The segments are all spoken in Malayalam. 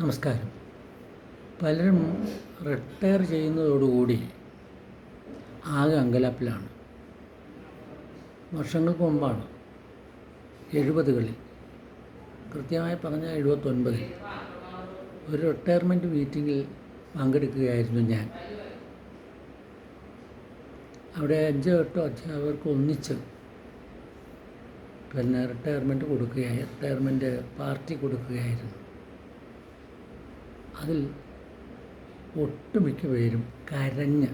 നമസ്കാരം. പലരും റിട്ടയർ ചെയ്യുന്നതോടുകൂടി ആകെ അങ്കലാപ്പിലാണ്. വർഷങ്ങൾക്ക് മുമ്പാണ് എഴുപതുകളിൽ. കൃത്യമായി പറഞ്ഞാൽ എഴുപത്തൊൻപതിൽ. ഒരു റിട്ടയർമെന്റ് മീറ്റിങ്ങിൽ പങ്കെടുക്കുകയായിരുന്നു ഞാൻ. അവിടെ അഞ്ചോ എട്ടോ അധ്യാപകർക്ക് ഒന്നിച്ച് പിന്നെ റിട്ടയർമെന്റ് കൊടുക്കുകയായി. റിട്ടയർമെന്റ് പാർട്ടി കൊടുക്കുകയായിരുന്നു. അതിൽ ഒട്ടുമിക്ക പേരും കരഞ്ഞ്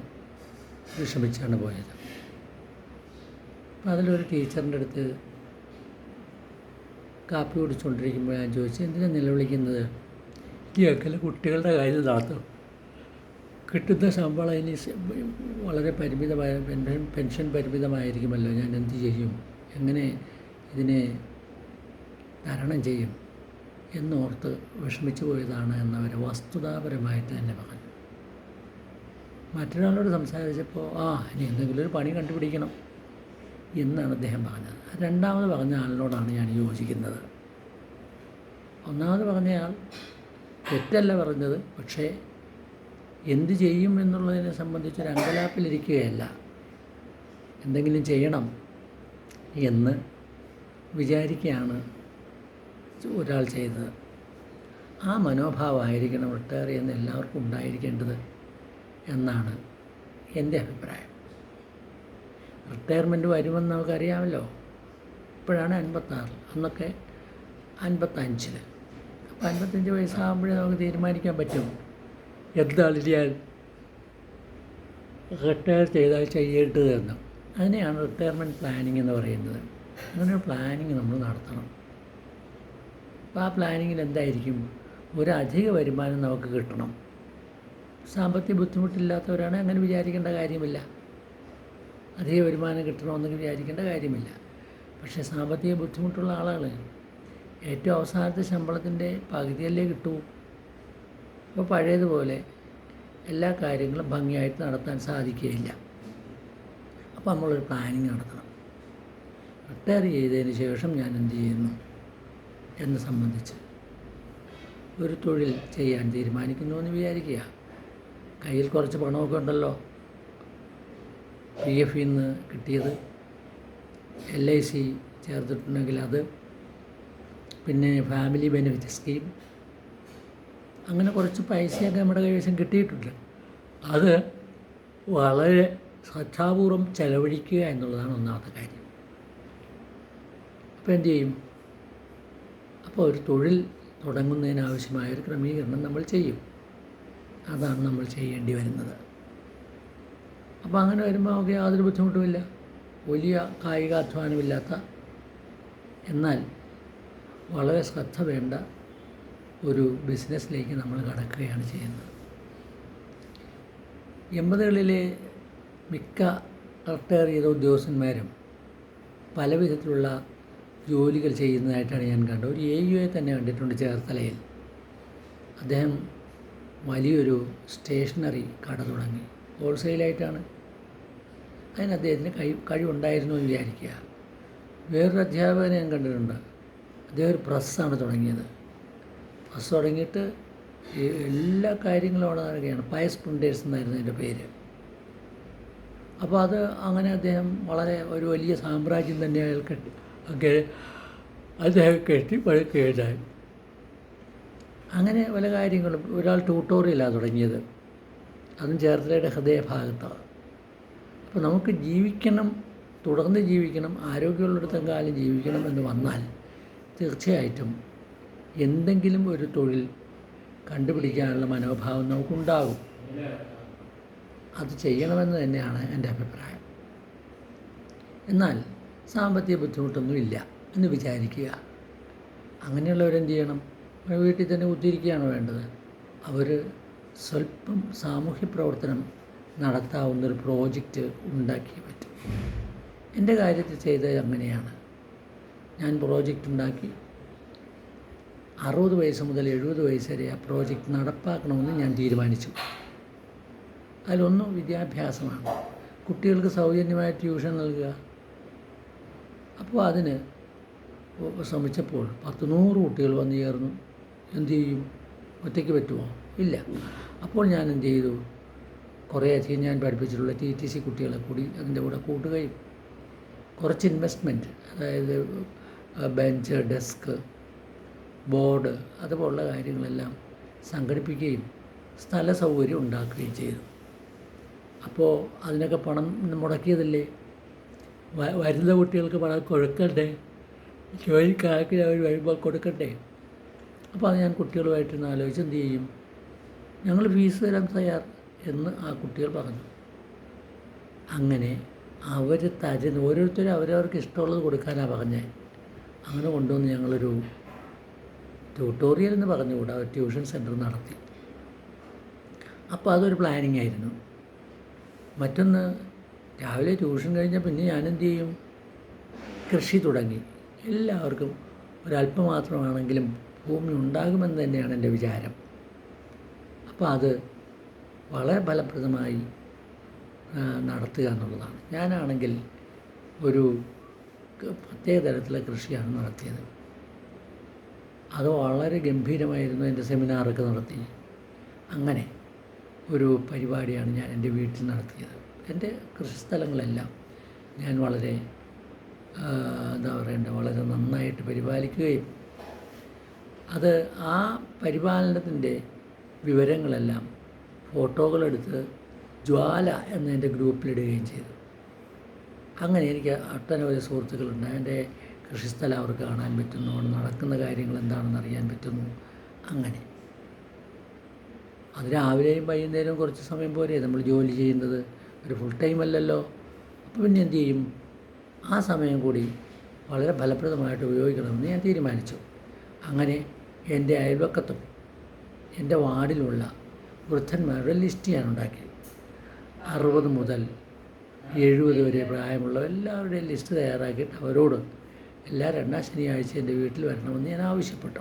വിഷമിച്ചാണ് പോയത്. അപ്പം അതിലൊരു ടീച്ചറിന്റെ അടുത്ത് കാപ്പി കുടിച്ചുകൊണ്ടിരിക്കുമ്പോൾ ഞാൻ ചോദിച്ചു എന്തിനാണ് നിലവിളിക്കുന്നത് അക്കലെ കുട്ടികളുടെ കാര്യം നടത്തും കിട്ടുന്ന ശമ്പളം ഇനി വളരെ പരിമിതമായ പെൻഷൻ പരിമിതമായിരിക്കുമല്ലോ. ഞാൻ എന്ത് ചെയ്യും? എങ്ങനെ ഇതിനെ തരണം ചെയ്യും? എന്നോർത്ത് വിഷമിച്ചു പോയതാണ് എന്നവർ വസ്തുതാപരമായിട്ട് തന്നെ പറഞ്ഞു മറ്റൊരാളോട് സംസാരിച്ചപ്പോൾ ആ ഇനി എന്തെങ്കിലും ഒരു പണി കണ്ടുപിടിക്കണം എന്നാണ് അദ്ദേഹം പറഞ്ഞത്. രണ്ടാമത് പറഞ്ഞ ആളിനോടാണ് ഞാൻ യോജിക്കുന്നത്. ഒന്നാമത് പറഞ്ഞയാൾ തെറ്റല്ല പറഞ്ഞത് പക്ഷേ എന്ത് ചെയ്യും എന്നുള്ളതിനെ സംബന്ധിച്ചൊരു അങ്കലാപ്പിലിരിക്കുകയല്ല എന്തെങ്കിലും ചെയ്യണം എന്ന് വിചാരിക്കുകയാണ് ഒരാൾ ചെയ്യുന്നത് ആ മനോഭാവമായിരിക്കണം റിട്ടയർ ചെയ്യുന്ന എല്ലാവർക്കും ഉണ്ടായിരിക്കേണ്ടത് എന്നാണ് എന്റെ അഭിപ്രായം. റിട്ടയർമെന്റ് വരുമെന്ന് നമുക്കറിയാമല്ലോ. ഇപ്പോഴാണ് അൻപത്താറ് അന്നൊക്കെ അൻപത്തഞ്ചിൽ അപ്പോൾ അൻപത്തഞ്ച് വയസ്സാകുമ്പോഴേ നമുക്ക് തീരുമാനിക്കാൻ പറ്റും. എന്താണ് ഞാൻ റിട്ടയർ ചെയ്താൽ ചെയ്യേണ്ടത് എന്ന്. അതിനെയാണ് റിട്ടയർമെന്റ് പ്ലാനിങ് എന്ന് പറയുന്നത്. അങ്ങനെ ഒരു പ്ലാനിങ് നമ്മൾ നടത്തണം. അപ്പോൾ ആ പ്ലാനിങ്ങിൽ എന്തായിരിക്കും? ഒരു അധിക വരുമാനം നമുക്ക് കിട്ടണം. സാമ്പത്തിക ബുദ്ധിമുട്ടില്ലാത്തവരാണ് അങ്ങനെ വിചാരിക്കേണ്ട കാര്യമില്ല. അധിക വരുമാനം കിട്ടണമെന്ന് വിചാരിക്കേണ്ട കാര്യമില്ല. പക്ഷേ സാമ്പത്തിക ബുദ്ധിമുട്ടുള്ള ആളുകൾ ഏറ്റവും അവസാനത്തെ ശമ്പളത്തിന്റെ പകുതിയല്ലേ കിട്ടൂ. അപ്പോൾ പഴയതുപോലെ എല്ലാ കാര്യങ്ങളും ഭംഗിയായിട്ട് നടത്താൻ സാധിക്കുകയില്ല. അപ്പോൾ നമ്മളൊരു പ്ലാനിങ് നടത്തണം. റിട്ടയർ ചെയ്തതിന് ശേഷം ഞാൻ എന്ത് ചെയ്യുന്നു? എന്ന് സംബന്ധിച്ച് ഒരു തൊഴിൽ ചെയ്യാൻ തീരുമാനിക്കുന്നു എന്ന് വിചാരിക്കുക. കയ്യിൽ കുറച്ച് പണമൊക്കെ ഉണ്ടല്ലോ. പി എഫിൽ നിന്ന് കിട്ടിയത് എൽ ഐ സി ചേർത്തിട്ടുണ്ടെങ്കിൽ അത് പിന്നെ ഫാമിലി ബെനിഫിറ്റ് സ്കീം. അങ്ങനെ കുറച്ച് പൈസയൊക്കെ നമ്മുടെ കൈവശം കിട്ടിയിട്ടുണ്ട്. അത് വളരെ ശ്രദ്ധാപൂർവം ചെലവഴിക്കുക എന്നുള്ളതാണ് ഒന്നാമത്തെ കാര്യം. അപ്പോൾ എന്തു ചെയ്യും? അപ്പോൾ ഒരു തൊഴിൽ തുടങ്ങുന്നതിനാവശ്യമായ ഒരു ക്രമീകരണം നമ്മൾ ചെയ്യും. അതാണ് നമ്മൾ ചെയ്യേണ്ടി വരുന്നത്. അപ്പോൾ അങ്ങനെ വരുമ്പോൾ നമുക്ക് യാതൊരു ബുദ്ധിമുട്ടുമില്ല വലിയ കായികാധ്വാനമില്ലാത്ത. എന്നാൽ വളരെ ശ്രദ്ധ വേണ്ട ഒരു ബിസിനസ്സിലേക്ക് നമ്മൾ കടക്കുകയാണ് ചെയ്യുന്നത്. എൺപതുകളിലെ മിക്ക റിട്ടയർ ചെയ്ത ഉദ്യോഗസ്ഥന്മാരും പല വിധത്തിലുള്ള ജോലികൾ ചെയ്യുന്നതായിട്ടാണ് ഞാൻ കണ്ടത്. ഒരു എ യു എ തന്നെ കണ്ടിട്ടുണ്ട് ചേർത്തലയിൽ. അദ്ദേഹം വലിയൊരു സ്റ്റേഷനറി കട തുടങ്ങി. ഹോൾസെയിലായിട്ടാണ്. അതിന് അദ്ദേഹത്തിന് കഴി കഴിവുണ്ടായിരുന്നു എന്ന് വിചാരിക്കുക. വേറൊരു അധ്യാപകനെ ഞാൻ കണ്ടിട്ടുണ്ട്. അദ്ദേഹം ഒരു പ്രസ്സാണ് തുടങ്ങിയത്. പ്രസ് തുടങ്ങിയിട്ട് എല്ലാ കാര്യങ്ങളും അവിടെ നടക്കുകയാണ്. പയസ് പ്രിന്റേഴ്സ് എന്നായിരുന്നു അതിന്റെ പേര്. അപ്പോൾ അത് അങ്ങനെ അദ്ദേഹം വളരെ ഒരു വലിയ സാമ്രാജ്യം തന്നെ അയാൾ കെട്ടി അദ്ദേഹം അദ്ദേഹം കെട്ടി എഴുതാൻ. അങ്ങനെ പല കാര്യങ്ങളും ഒരാൾ ട്യൂട്ടോറിയലാണ് തുടങ്ങിയത്. അതും ചേർത്തലയുടെ ഹൃദയഭാഗത്താണ്. അപ്പോൾ നമുക്ക് ജീവിക്കണം തുടർന്ന് ജീവിക്കണം ആരോഗ്യമുള്ളിടത്തും കാലം ജീവിക്കണം എന്ന് വന്നാൽ തീർച്ചയായിട്ടും എന്തെങ്കിലും ഒരു തൊഴിൽ കണ്ടുപിടിക്കാനുള്ള മനോഭാവം നമുക്കുണ്ടാകും. അത് ചെയ്യണമെന്ന് തന്നെയാണ് എന്റെ അഭിപ്രായം. എന്നാൽ സാമ്പത്തിക ബുദ്ധിമുട്ടൊന്നും ഇല്ല എന്ന് വിചാരിക്കുക. അങ്ങനെയുള്ളവരെന്ത് ചെയ്യണം വീട്ടിൽ തന്നെ കുത്തിയിരിക്കുകയാണ് വേണ്ടത്? അവർ സ്വല്പം സാമൂഹ്യ പ്രവർത്തനം നടത്താവുന്നൊരു പ്രോജക്റ്റ് ഉണ്ടാക്കി പറ്റും. എന്റെ കാര്യത്തിൽ ചെയ്തത് അങ്ങനെയാണ്. ഞാൻ പ്രോജക്റ്റ് ഉണ്ടാക്കി. അറുപത് വയസ്സ് മുതൽ എഴുപത് വയസ്സ് വരെ ആ പ്രോജക്റ്റ് നടപ്പാക്കണമെന്ന് ഞാൻ തീരുമാനിച്ചു. അതിലൊന്നും വിദ്യാഭ്യാസമാണ്. കുട്ടികൾക്ക് സൗജന്യമായ ട്യൂഷൻ നൽകുക അപ്പോൾ അതിന് ശ്രമിച്ചപ്പോൾ പത്ത് നൂറ് കുട്ടികൾ വന്നു ചേർന്നു. എന്ത് ചെയ്യും? ഒറ്റയ്ക്ക് പറ്റുമോ? ഇല്ല. അപ്പോൾ ഞാൻ എന്ത് ചെയ്തു? കുറേ കുറേയധികം ഞാൻ പഠിപ്പിച്ചിട്ടുള്ള ടി ടി സി കുട്ടികളെ കൂടി അതിന്റെ കൂടെ കൂട്ടുകയും കുറച്ച് ഇൻവെസ്റ്റ്മെന്റ് അതായത് ബെഞ്ച് ഡെസ്ക് ബോർഡ് അതുപോലുള്ള കാര്യങ്ങളെല്ലാം സംഘടിപ്പിക്കുകയും സ്ഥല സൗകര്യം ഉണ്ടാക്കുകയും ചെയ്തു. അപ്പോൾ അതിനൊക്കെ പണം മുടക്കിയതല്ലേ? വരുന്ന കുട്ടികൾക്ക് പണം കൊടുക്കണ്ടേ? ജോലിക്കാക്കി അവർ വരുമ്പോൾ കൊടുക്കണ്ടേ? അപ്പോൾ അത് ഞാൻ കുട്ടികളുമായിട്ടൊന്ന് ആലോചിച്ച് എന്ത് ചെയ്യും? ഞങ്ങൾ ഫീസ് തരാൻ തയ്യാർ എന്ന് ആ കുട്ടികൾ പറഞ്ഞു. അങ്ങനെ അവർ തരുന്ന ഓരോരുത്തരും അവരവർക്ക് ഇഷ്ടമുള്ളത് കൊടുക്കാനാണ് പറഞ്ഞത് അങ്ങനെ കൊണ്ടുവന്ന് ഞങ്ങളൊരു ട്യൂട്ടോറിയൽ എന്ന് പറഞ്ഞുകൂടാ ഒരു ട്യൂഷൻ സെന്റർ നടത്തി. അപ്പോൾ അതൊരു പ്ലാനിങ് ആയിരുന്നു മറ്റൊന്ന് രാവിലെ ട്യൂഷൻ കഴിഞ്ഞാൽ പിന്നെ ഞാൻ എന്ത് ചെയ്യും കൃഷി തുടങ്ങി. എല്ലാവർക്കും ഒരല്പം മാത്രമാണെങ്കിലും ഭൂമി ഉണ്ടാകുമെന്ന് തന്നെയാണ് എന്റെ വിചാരം. അപ്പോൾ അത് വളരെ ഫലപ്രദമായി നടത്തുക എന്നുള്ളതാണ്. ഞാനാണെങ്കിൽ ഒരു പ്രത്യേക തരത്തിലുള്ള കൃഷിയാണ് നടത്തിയത്. അത് വളരെ ഗംഭീരമായിരുന്നു എന്റെ സെമിനാറൊക്കെ നടത്തി. അങ്ങനെ ഒരു പരിപാടിയാണ് ഞാൻ എന്റെ വീട്ടിൽ നടത്തിയത്. എന്റെ കൃഷിസ്ഥലങ്ങളെല്ലാം ഞാൻ വളരെ എന്താ പറയണ്ടത് വളരെ നന്നായിട്ട് പരിപാലിക്കുകയും അത് ആ പരിപാലനത്തിന്റെ വിവരങ്ങളെല്ലാം ഫോട്ടോകളെടുത്ത് ജ്വാല എന്ന എന്റെ ഗ്രൂപ്പിലിടുകയും ചെയ്തു. അങ്ങനെ എനിക്ക് ഒട്ടനവധി സുഹൃത്തുക്കളുണ്ട്. എന്റെ കൃഷിസ്ഥലം അവർക്ക് കാണാൻ പറ്റുന്നു അവിടെ നടക്കുന്ന കാര്യങ്ങൾ എന്താണെന്ന് അറിയാൻ പറ്റുന്നു അങ്ങനെ. അത് രാവിലെയും വൈകുന്നേരവും കുറച്ച് സമയം പോരെ നമ്മൾ ജോലി ചെയ്യുന്നത്. ഒരു ഫുൾ ടൈം അല്ലല്ലോ. അപ്പോൾ പിന്നെ എന്തു ചെയ്യും? ആ സമയം കൂടി വളരെ ഫലപ്രദമായിട്ട് ഉപയോഗിക്കണമെന്ന് ഞാൻ തീരുമാനിച്ചു. അങ്ങനെ എന്റെ അയൽവക്കത്തും എന്റെ വാർഡിലുള്ള വൃദ്ധന്മാരുടെ ലിസ്റ്റ് ഞാൻ ഉണ്ടാക്കി. അറുപത് മുതൽ എഴുപത് വരെ പ്രായമുള്ള എല്ലാവരുടെയും ലിസ്റ്റ് തയ്യാറാക്കിയിട്ട് അവരോട് എല്ലാ രണ്ടാം ശനിയാഴ്ച എന്റെ വീട്ടിൽ വരണമെന്ന് ഞാൻ ആവശ്യപ്പെട്ടു.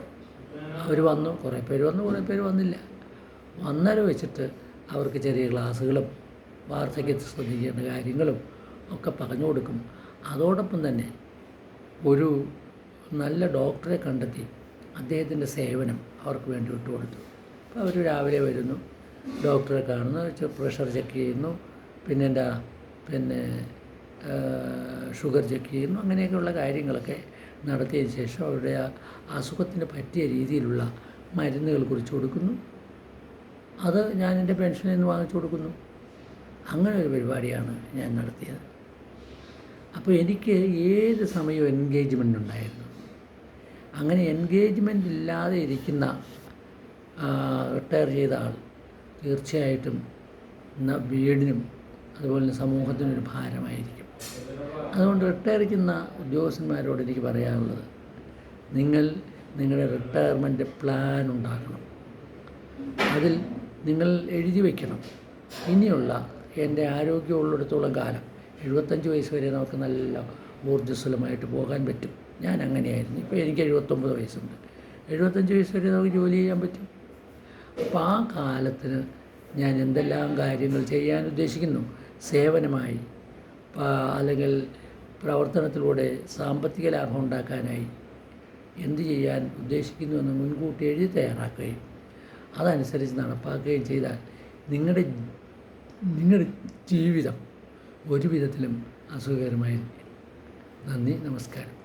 അവർ വന്നു കുറേ പേര് വന്നു കുറേ പേര് വന്നില്ല. വന്നവരെ വെച്ചിട്ട് അവർക്ക് ചെറിയ ക്ലാസ്സുകളും വാർദ്ധക്യത്തിൽ ശ്രദ്ധിക്കേണ്ട കാര്യങ്ങളും ഒക്കെ പറഞ്ഞു കൊടുക്കും. അതോടൊപ്പം തന്നെ ഒരു നല്ല ഡോക്ടറെ കണ്ടെത്തി അദ്ദേഹത്തിന്റെ സേവനം അവർക്ക് വേണ്ടി വിട്ടുകൊടുത്തു അപ്പോൾ അവർ രാവിലെ വരുന്നു ഡോക്ടറെ കാണുന്നു പ്രഷർ ചെക്ക് ചെയ്യുന്നു പിന്നെ എന്താ പിന്നെ ഷുഗർ ചെക്ക് ചെയ്യുന്നു അങ്ങനെയൊക്കെയുള്ള കാര്യങ്ങളൊക്കെ നടത്തിയതിന് ശേഷം അവരുടെ ആ അസുഖത്തിന് പറ്റിയ രീതിയിലുള്ള മരുന്നുകൾ കുറിച്ച് കൊടുക്കുന്നു. അത് ഞാൻ എന്റെ പെൻഷനിൽ നിന്ന് വാങ്ങിച്ചു കൊടുക്കുന്നു. അങ്ങനെ ഒരു പരിപാടിയാണ് ഞാൻ നടത്തിയത്. അപ്പോൾ എനിക്ക് ഏത് സമയവും എൻഗേജ്മെന്റ് ഉണ്ടായിരുന്നു. അങ്ങനെ എൻഗേജ്മെന്റ് ഇല്ലാതെ ഇരിക്കുന്ന റിട്ടയർ ചെയ്ത ആൾ തീർച്ചയായിട്ടും വീടിനും അതുപോലെ തന്നെ സമൂഹത്തിനൊരു ഭാരമായിരിക്കും. അതുകൊണ്ട് റിട്ടയർ ചെയ്യുന്ന ഉദ്യോഗസ്ഥന്മാരോട് എനിക്ക് പറയാനുള്ളത് നിങ്ങൾ നിങ്ങളുടെ റിട്ടയർമെന്റ് പ്ലാൻ ഉണ്ടാക്കണം. അതിൽ നിങ്ങൾ എഴുതി വയ്ക്കണം ഇനിയുള്ള എന്റെ ആരോഗ്യമുള്ളിടത്തോളം കാലം എഴുപത്തഞ്ച് വയസ്സ് വരെ നമുക്ക് നല്ല ഊർജസ്വലമായിട്ട് പോകാൻ പറ്റും. ഞാൻ അങ്ങനെയായിരുന്നു. ഇപ്പോൾ എനിക്ക് എഴുപത്തൊമ്പത് വയസ്സുണ്ട്. എഴുപത്തഞ്ച് വയസ്സ് വരെ നമുക്ക് ജോലി ചെയ്യാൻ പറ്റും. അപ്പോൾ ആ കാലത്തിന് ഞാൻ എന്തെല്ലാം കാര്യങ്ങൾ ചെയ്യാൻ ഉദ്ദേശിക്കുന്നു? സേവനമായി അല്ലെങ്കിൽ പ്രവർത്തനത്തിലൂടെ സാമ്പത്തിക ലാഭം ഉണ്ടാക്കാനായി എന്ത് ചെയ്യാൻ ഉദ്ദേശിക്കുന്നു എന്ന് മുൻകൂട്ടി എഴുതി തയ്യാറാക്കുകയും അതനുസരിച്ച് നടപ്പാക്കുകയും ചെയ്താൽ നിങ്ങളുടെ നിങ്ങളുടെ ജീവിതം ഒരു വിധത്തിലും അസുഖകരമായി നന്ദി നമസ്കാരം.